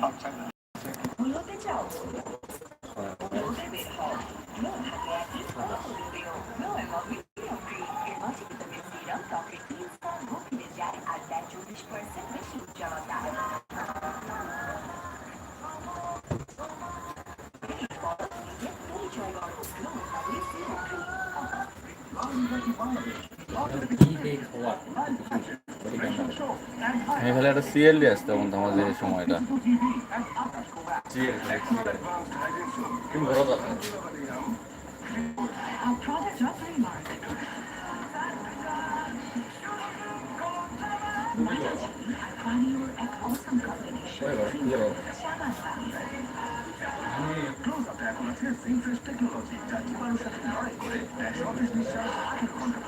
好，再都我们都在 একটা সিএলডি আসতে বলতো আমাদের এই সময়টা। ক্লোজ আপে এখন আছে সিনফ্রেশ টেকনোলজি যা জীবাণুর সাথে লড়াই করে দেয় সতেজ নিঃশ্বাস আঠেরো ঘণ্টা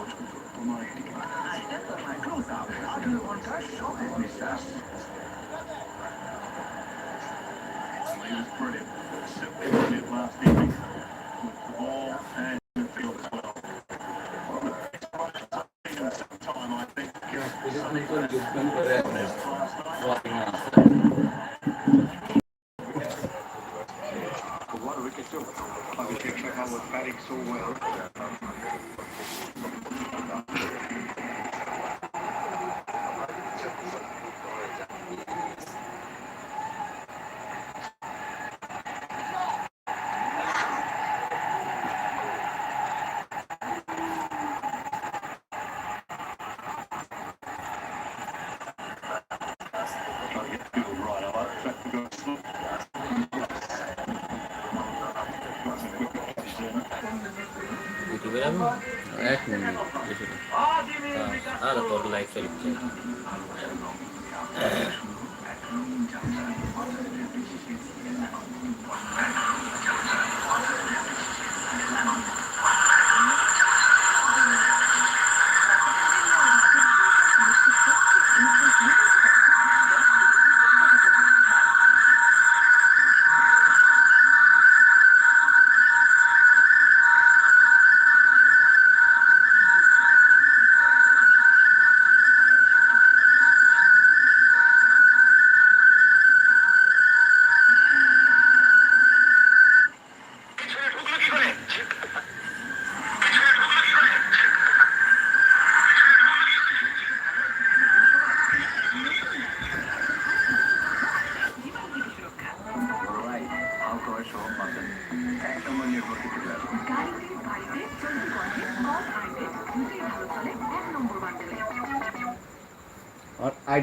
এক মিনিট। আর তোর লাইফ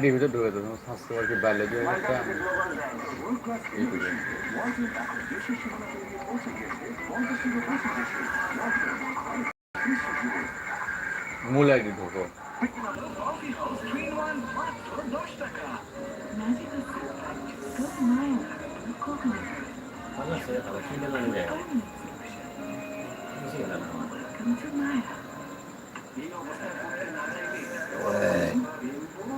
আইডির ভিতরে ঢুকে দেবো স্বাস্থ্য কি আরও বিশ্বজুড়ে মূল আইডি ঢোকো। ম্যাজিক্যাল গুড মাইন্ড কোকোনাট ভালো আছে ভালো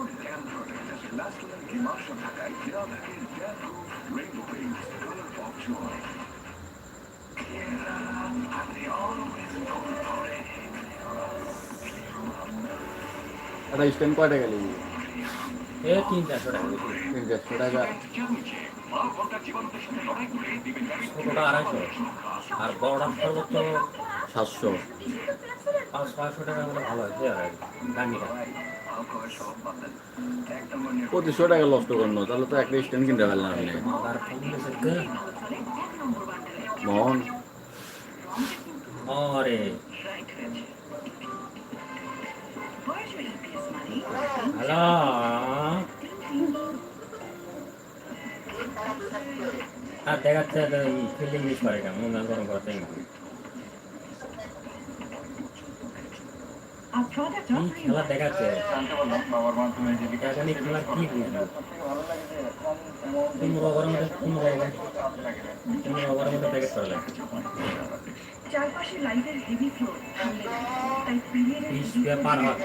কিনে না যায় বুঝি গেল না কাম টু মায়া একটা স্ট্যান্ড কয়টা গেলি? এ তিন চারশো টাকা। তিন চারশো টাকা। ছোটোটা আড়াইশো। আর বড়টা সর্বোচ্চ সাতশো। পঁচিশশো টাকা নষ্ট করল, তাহলে তো একটা স্ট্যান্ড কিনতে পারলাম আপনি মোহন আরে? হ্যালো। আর দেখাচ্ছে ফিল্ডিং মিস করে কেন? মনে গরম করা টাইম Our products কি are খেলা দেখাচ্ছে। বাবার মাধ্যমে খেলা কি বুঝলো পনেরো ওভারের মধ্যে পনেরো বাবার মধ্যে? প্যাকেট করা লাগে? চারপাশে লাইটের হেভি ফ্লো তাই পিরিয়ডের ব্যাপার হয়।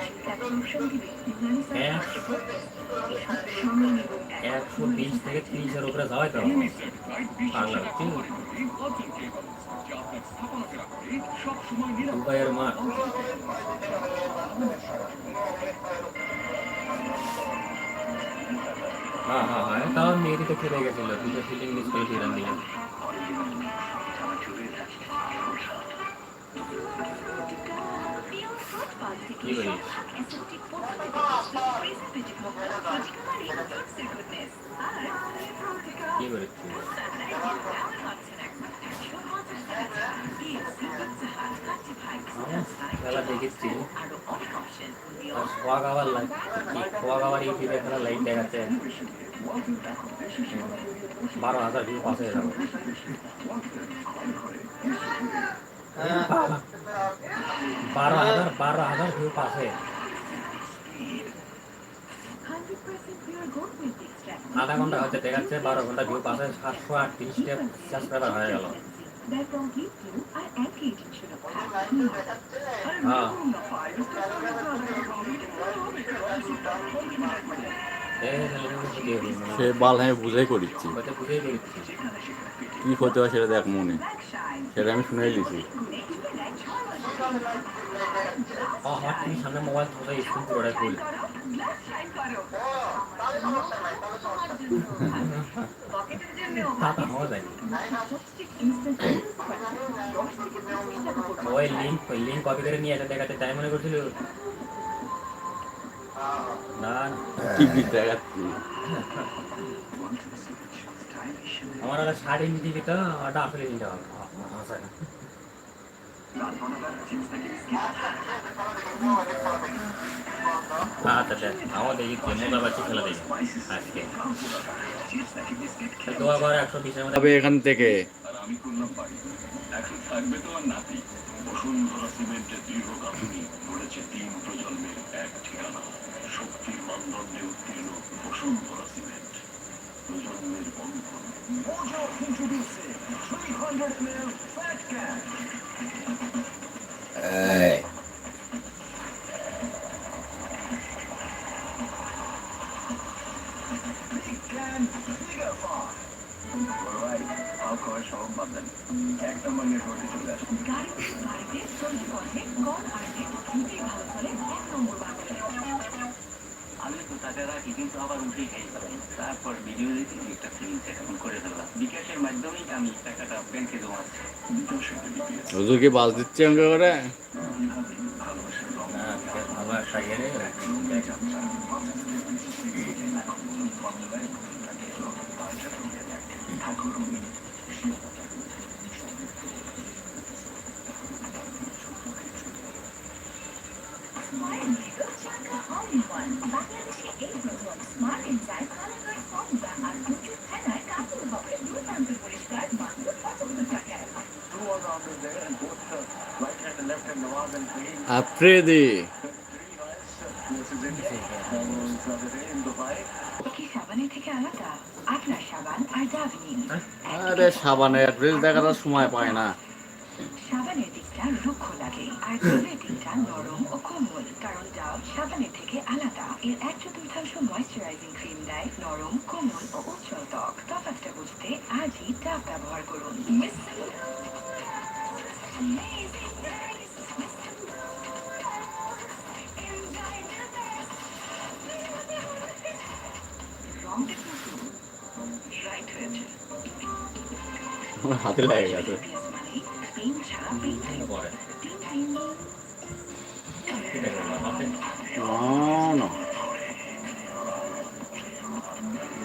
ইউনানি একশো বিশ থেকে তিরিশের উপরে যাওয়াই তো বাংলা দুবাইয়ের মাঠ হ্যাঁ হ্যাঁ হ্যাঁ তাও মেয়েটি তো খেলে গেছিল দুটো ফিল্ডিং মিস করে দিয়ে রান খেলা দেখেছি। আর খোয়া খাবার খোয়া ইউটিউবে দেখাচ্ছে। বারো হাজার ভিউ পাশে যাবে। বারো হাজার বারো হাজার ভিউ পাশে আধা ঘণ্টা হচ্ছে দেখাচ্ছে বারো ঘণ্টা ভিউ পাশে সাতশো আটত্রিশটা সাবস্ক্রাইবার হয়ে গেল। হ্যাঁ। সে বাল আমি বুঝাই করিচ্ছি। কি হতে হয় সেটা দেখ মনে। সেটা আমি শুনেই দিছি লিঙ্ক কপি করে নিয়ে এসে দেখাতে তাই মনে করছিল? না না। টিভি দেখাচ্ছি। আমার ওরা শাড়ি দিবি তো ওটা আসলে নিতে হবে আচ্ছা আচ্ছা আমাদের খেলা আজকে। তবে এখান থেকে। এখন থাকবে তোমার নাতি। বসুন্ধরা সিমেন্টের দৃঢ় কাহিনী গড়েছে তিন প্রজন্মের এক ঠিকানা। শক্তির মানদণ্ডে উত্তীর্ণ বসুন্ধরা সিমেন্ট। প্রজন্মের বন্ধন। Mojo introducing 300 mil fat cat. Big এক নম্বর নেটওয়ার্কে চলে আসুন আমি তো টাকা রাখি কিন্তু আবার উঠেই খাই তারপর ভিডিও দেখে একটা সেভিংস অ্যাকাউন্ট করে ফেললাম। বিকাশের মাধ্যমেই আমি টাকাটা ব্যাংকে জমা হুজুরকে বাস দিচ্ছে অঙ্ক করে দাবিন আরে সাবানে এপ্রিল দেখার সময় পায় না সাবানের দিকটা রুক্ষ লাগে আর তেলের দিকটা নরম ও কোমল কারণ সাবানের থেকে আলাদা। এর এক চতুর্থাংশ ময়শ্চারাইজিং ক্রিম দেয় নরম, কোমল ও উজ্জ্বল ত্বক। তফাৎটা বুঝতে আজই ডাব ব্যবহার করুন। হাতে লেগে গেছে। no.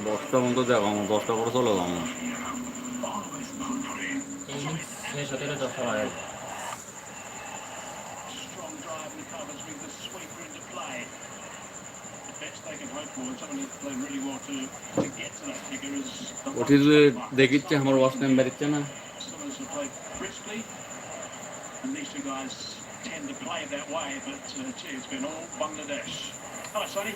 দশটা মতো দেখো আমার দশটা করে চলে যাও দেখিচ্ছে আমার ওয়াশ বেরিচ্ছে না Tend to play that way, but uh, gee, it's been all Bangladesh. Hello, Sonny.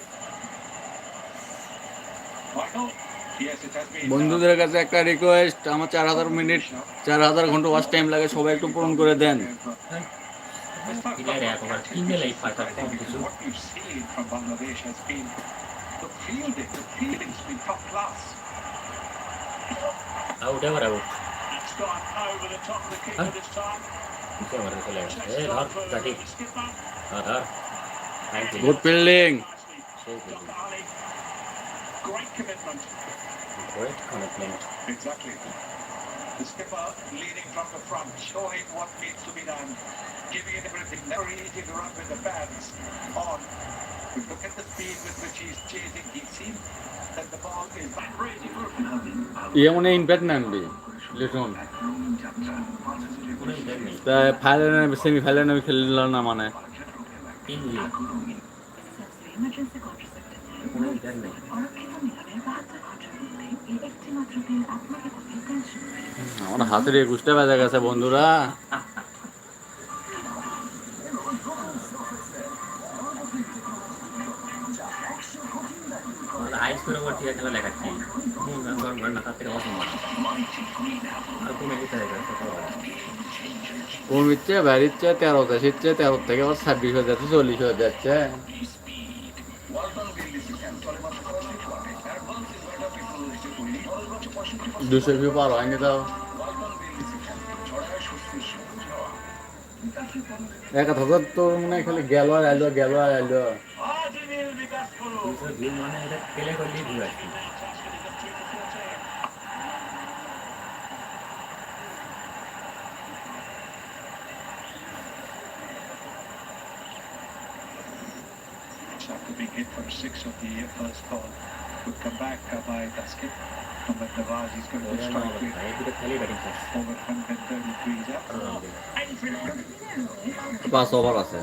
Michael? Yes, it has been. বন্ধুদের কাছে একটা রিকোয়েস্ট আমার চার হাজার মিনিট চার হাজার ঘণ্টা ওয়াশ টাইম লাগে সবাই একটু পূরণ করে দেন It's gone over the top of the keeper this time. Uh, good building. Great commitment. Great commitment. Exactly. The skipper leading from the front, showing what needs to be done, giving it everything, never neat run with the fans. On. Look at the speed with which he's chasing. He seems that the ball is vibrating. ఏమున్నాయి ఇన్ పెట్టినా అండి লিটন কোনো inter নেই তা final semi final আমি খেলল না মানে আমার হাতের একুশটা বাজে গেছে বন্ধুরা আইস করে ঠিক আছে লেখাচ্ছি। কমিচ্ছে বাড়িচ্ছে তেরোতে শিখছে তেরো থেকে আবার ছাব্বিশ হয়ে যাচ্ছে চল্লিশ হয়ে যাচ্ছে দুশো ভিউ পার হয়নি তাও এক হাজার তোর মনে খালি গেল আর এলো গেল আর এলো মানে hit from six of the first ball. Would come back uh, by the skip. And then Nawaz is going to strike with over 130 degrees up. পাঁচ ওভার আছে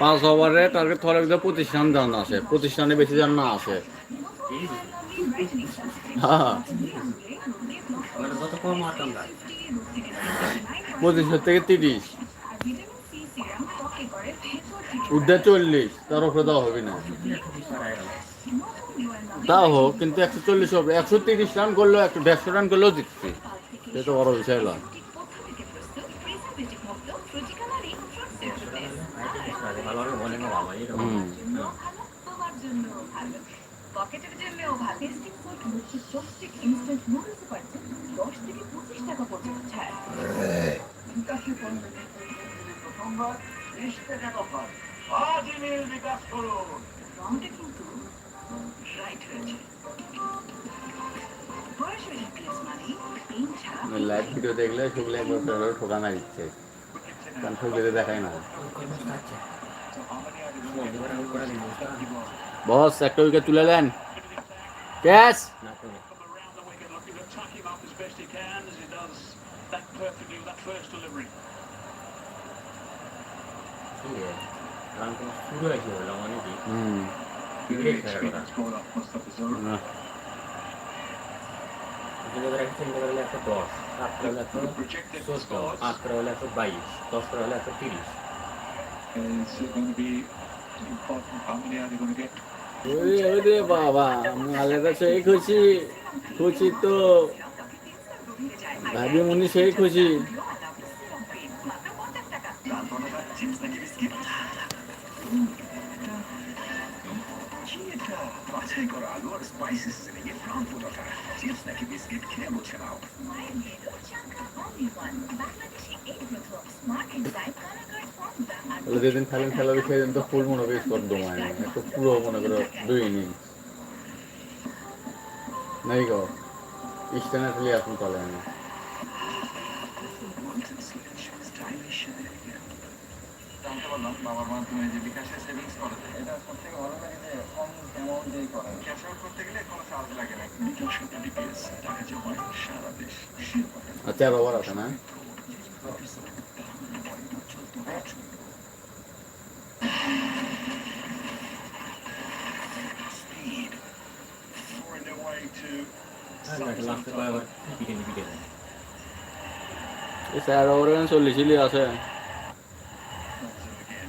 পাঁচ ওভারে টার্গেট ধরে একদম পঁচিশ রান জান আসে রানে বেশি জান না আসে হ্যাঁ ওটা যত কম মারতাম না থেকে তিরিশ উর্ধে চল্লিশ তার উপরে দেওয়া হবে না। তাও হোক কিন্তু একশো চল্লিশ হবে। একশো তিরিশ রান করলেও একশো দেড়শো রান করলেও জিতছি। সে তো বড় বিষয় নয়। পকেটের জন্যও ভালো টেস্টিং ফুড মুখে চপস্টিক ইনস্ট্যান্ট নুডলস পাচ্ছেন দশ থেকে পঁচিশ টাকা পর্যন্ত ছাড় প্রথমবার 30 টাকা অফার আজই মিল বিকাশ করুন। রংটা কিন্তু রাইট হয়েছে। সরাসরি প্লেস পেন ছাড়া লাইভ ভিডিও দেখলে শুকলে একবার ঠোকানা দিচ্ছে। কারণ শুকলে দেখায় না। বস একটা উইকেট তুলে দেন। ক্যাচ! না মানে ওদের একটা চিন্তা করলে একশো দশ সাত করে হলে একশো চোদ্দ scores আট করে হলে একশো বাইশ দশ করে হলে একশো তিরিশ বাবা মালের সেই খুশি খুশি তো ভাবি মনি সেই খুশি করা sitting in front of her. Chips নাকি বিস্কিট খেয়ে বলছে নাও বলে যেদিন খেলেন খেলা দেখে সেদিন তো ফুল মনে করে স্কোর দমায় একটু পুরো মনে করো, দুই ইনিংস নাই গো স্ট্যান্ডার্ড খেলে এখন চলে না জানতে পারলাম বাবার মাধ্যমে যে বিকাশের সেভিংস করে এটা সব থেকে ভালো লাগে যে কম অ্যামাউন্টেই করে ক্যাশ আউট করতে গেলে কোনো চার্জ লাগে না। বিকাশ ডিপিএস টাকা জমায় সারা দেশ শিরোপাটা আর চার ওভার আছে না speed throwing their way to লাস্টে কয়েকবার পিটে পিটে দেয় এই চার ওভারে চল্লিশই আছে again.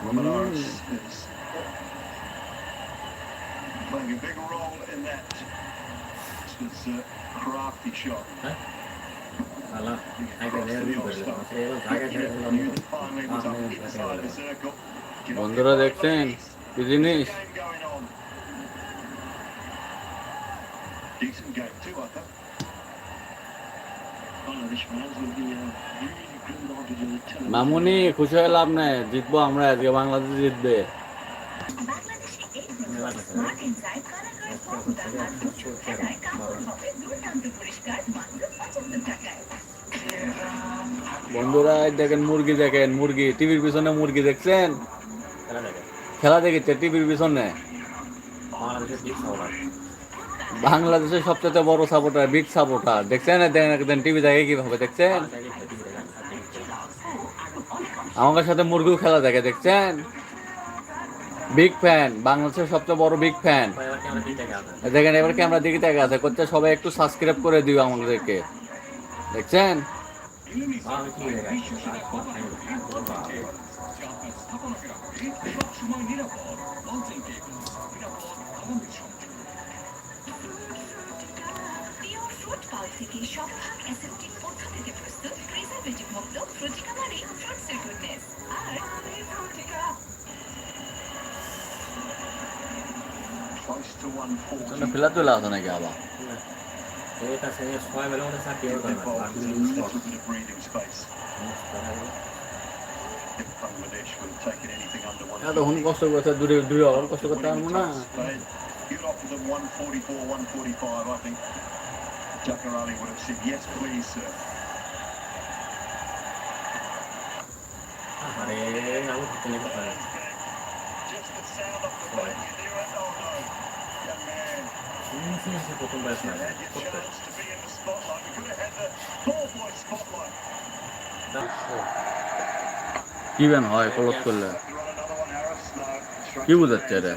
Romanars is playing a big role in that. It's a crafty shot. আলা আগে দেয়ার দিন করে দিলাম সে এবার জায়গা ছেড়ে দিলাম Finally was up inside the circle. বন্ধুরা দেখছেন কি জিনিস uh, মামুনি খুশি হয়ে লাভ নেই জিতবো আমরা আজকে বাংলাদেশ জিতবে বন্ধুরা দেখেন মুরগি দেখেন মুরগি টিভির পিছনে মুরগি দেখছেন? খেলা দেখেছে টিভির পিছনে। বাংলাদেশের সবচেয়ে বড় সাপোর্টার বিগ সাপোর্টার দেখছেন? দেখেন দেখেন টিভি দেখে কীভাবে দেখছেন? আমাদের সাথে মুরগিও খেলা দেখে দেখছেন? বিগ ফ্যান বাংলাদেশের সবচেয়ে বড় বিগ ফ্যান দেখেন এবার ক্যামেরা দিকে দেখে আছে। করতে সবাই একটু সাবস্ক্রাইব করে দিও আমাদেরকে। দেখছেন? আমি কি দেখে পিওর ফ্রুট পাউড থেকে শতভাগ অ্যাসেপ্টিক পদ্ধতিতে প্রস্তুত প্রিজারভেটিভ মুক্ত ফ্রুটিকা মানে ফ্রুটসের গুডনেস আর ফ্রুটিকা Close to 140. ফেলা চলে আসে নাকি আবার এটা সে ছয় বেলা মধ্যে চারটি ওর They've করে got a little bit of breathing space. If Bangladesh would have taken anything under one এতক্ষণ কষ্ট করছে দূরে দূরে অল কষ্ট করতে পারবো না But you'd offer them 144, 145, I think Jacker Ali would have said, yes, please, sir. আরে আমি খেতে নিতে পারি Just the sound of the ball, you knew কি বেন হয় ক্লোজ করলে কি বুঝাচ্ছে রে